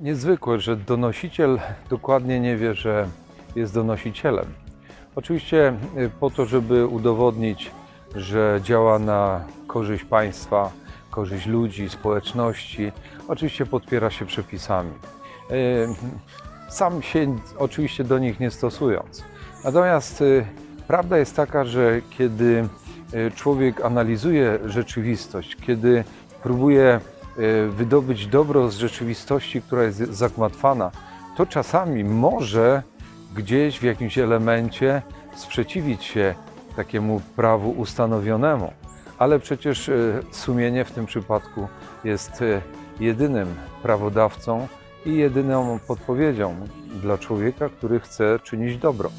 niezwykłe, że donosiciel dokładnie nie wie, że jest donosicielem. Oczywiście y, po to, żeby udowodnić, że działa na korzyść państwa, korzyść ludzi, społeczności, oczywiście podpiera się przepisami. Y, Sam się oczywiście do nich nie stosując. Natomiast y, prawda jest taka, że kiedy człowiek analizuje rzeczywistość, kiedy próbuje wydobyć dobro z rzeczywistości, która jest zagmatwana, to czasami może gdzieś w jakimś elemencie sprzeciwić się takiemu prawu ustanowionemu. Ale przecież y, sumienie w tym przypadku jest y, jedynym prawodawcą i jedyną podpowiedzią dla człowieka, który chce czynić dobro.